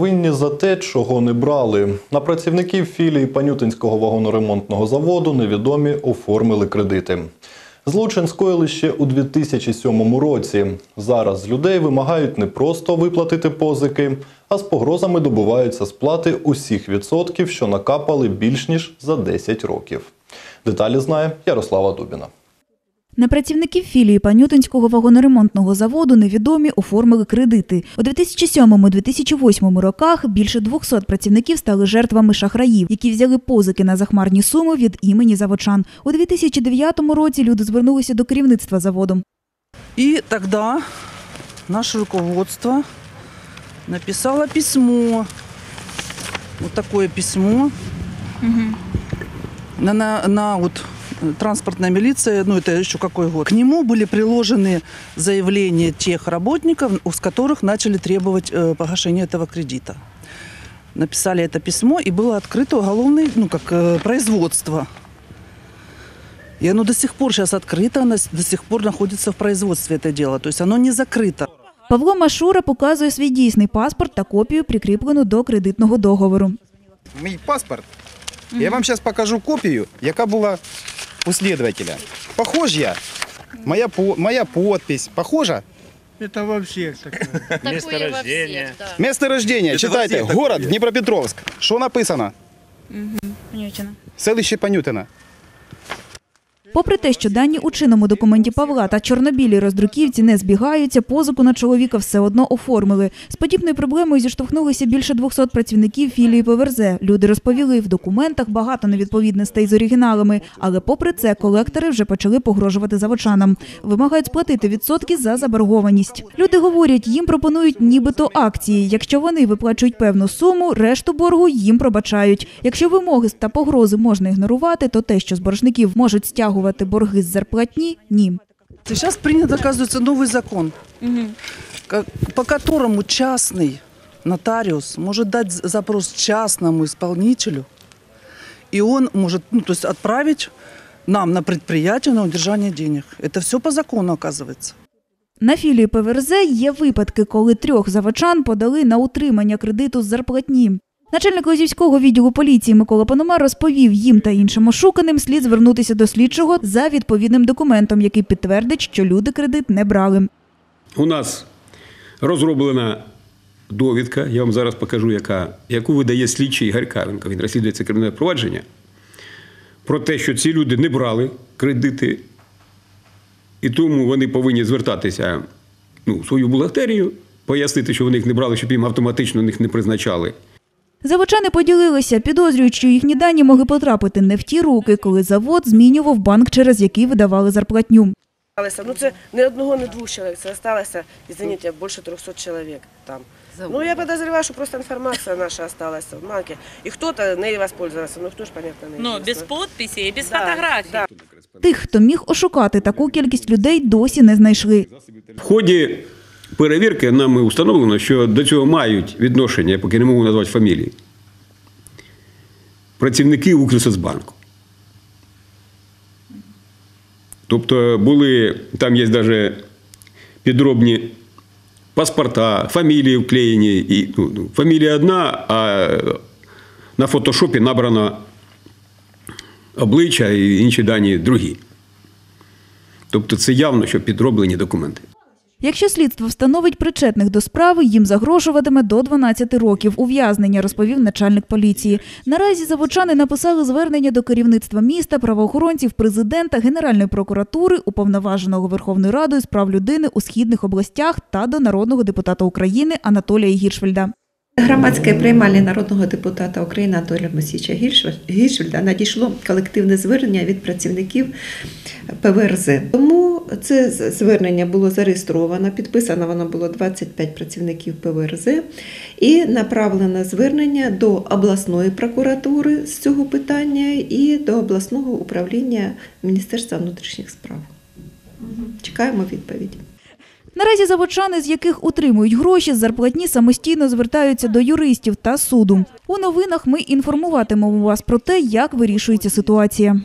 винні за те, чого не брали. На працівників філії Панютинського вагоноремонтного заводу невідомі оформили кредити. Злочин скоїли ще у 2007 році. Зараз людей вимагають не просто виплатити позики, а з погрозами добиваються сплати усіх відсотків, що накапали більш ніж за 10 років. Деталі знає Ярослава Дубіна. На працівників філії Панютинського вагоноремонтного заводу невідомі оформили кредити. У 2007-2008 роках більше 200 працівників стали жертвами шахраїв, які взяли позики на захмарні суми від імені заводчан. У 2009 році люди звернулися до керівництва заводу. И тогда наше руководство написало письмо, вот такое письмо, на, на, на вот э, транспортная милиция, ну это еще какой год. К нему были приложены заявления тех работников, с которых начали требовать э, погашения этого кредита. Написали это письмо, и было открыто уголовное, ну как э, производство. И оно до сих пор сейчас открыто, оно с- до сих пор находится в производстве это дело. То есть оно не закрыто. Павло Машура показує свій дійсний паспорт та копію, прикріплену до кредитного договору. мій паспорт. Я вам зараз покажу копію, яка була у слідувателя. Похож я? Моя, по- моя подпись. Похожа? Это во всех такое. Место рождения. Да. Место рождения. Це Читайте. во всіх Город таке. Дніпропетровськ. Що написано? Селище Панютина. Попри те, що дані у чинному документі Павла та чорнобілі роздруківці не збігаються, позику на чоловіка все одно оформили. З подібною проблемою зіштовхнулися більше 200 працівників філії ПВРЗ. Люди розповіли, в документах багато невідповідностей з оригіналами, але попри це колектори вже почали погрожувати заводчанам. Вимагають сплатити відсотки за заборгованість. Люди говорять, їм пропонують нібито акції. Якщо вони виплачують певну суму, решту боргу їм пробачають. Якщо вимоги та погрози можна ігнорувати, то те, що з боржників можуть стягувати борги з зарплатні, ні. Сейчас принят, оказывается, новый закон, ка- по которому частный нотариус может дать з- запрос частному исполнителю, и он может ну, то есть отправить нам на предприятие на удержание денег. Это все по закону, оказывается. На філії ПВРЗ є випадки, коли трьох заводчан подали на утримання кредиту з зарплатні. Начальник Лозівського відділу поліції Микола Пономар розповів їм та іншим ошуканим слід звернутися до слідчого за відповідним документом, який підтвердить, що люди кредит не брали. У нас розроблена довідка, я вам зараз покажу, яка, яку видає слідчий Ігор Каренко. Він розслідує це кримінальне провадження. Про те, що ці люди не брали кредити, і тому вони повинні звертатися ну, в свою бухгалтерію, пояснити, що вони їх не брали, щоб їм автоматично їх не призначали. Заводчани поділилися, підозрюють, що їхні дані могли потрапити не в ті руки, коли завод змінював банк, через який видавали зарплатню. Ну це не одного, не двох чоловік. Це осталося, извините, більше 300 чоловік там. Ну я подозреваю, що просто інформація наша осталась в банке. І хто-то нею воспользовался, ну хто ж, понятно, не Но без подписи и без Да, фотографий. да. Тих, хто міг ошукати таку кількість людей, досі не знайшли. В ході перевірки нами установлено, що до цього мають відношення, поки не можу назвати фамілії, працівники Укрсоцбанку. Тобто були, там є навіть підробні паспорта, фамілії вклеєні. І, ну, ну, фамілія одна, а на фотошопі набрано обличчя і інші дані другі. Тобто це явно, що підроблені документи. Якщо слідство встановить причетних до справи, їм загрожуватиме до 12 років ув'язнення, розповів начальник поліції. Наразі заводчани написали звернення до керівництва міста, правоохоронців, президента, Генеральної прокуратури, уповноваженого Верховною Радою з прав людини у східних областях та до народного депутата України Анатолія Гіршфельда. Громадське приймальне народного депутата України Анатолія Мосіча Гіршвельда надійшло колективне звернення від працівників ПВРЗ. Тому це звернення було зареєстровано, підписано воно було 25 працівників ПВРЗ і направлено звернення до обласної прокуратури з цього питання і до обласного управління Міністерства внутрішніх справ. Чекаємо відповіді. Наразі заводчани, з яких утримують гроші, зарплатні самостійно звертаються до юристів та суду. У новинах ми інформуватимемо вас про те, як вирішується ситуація.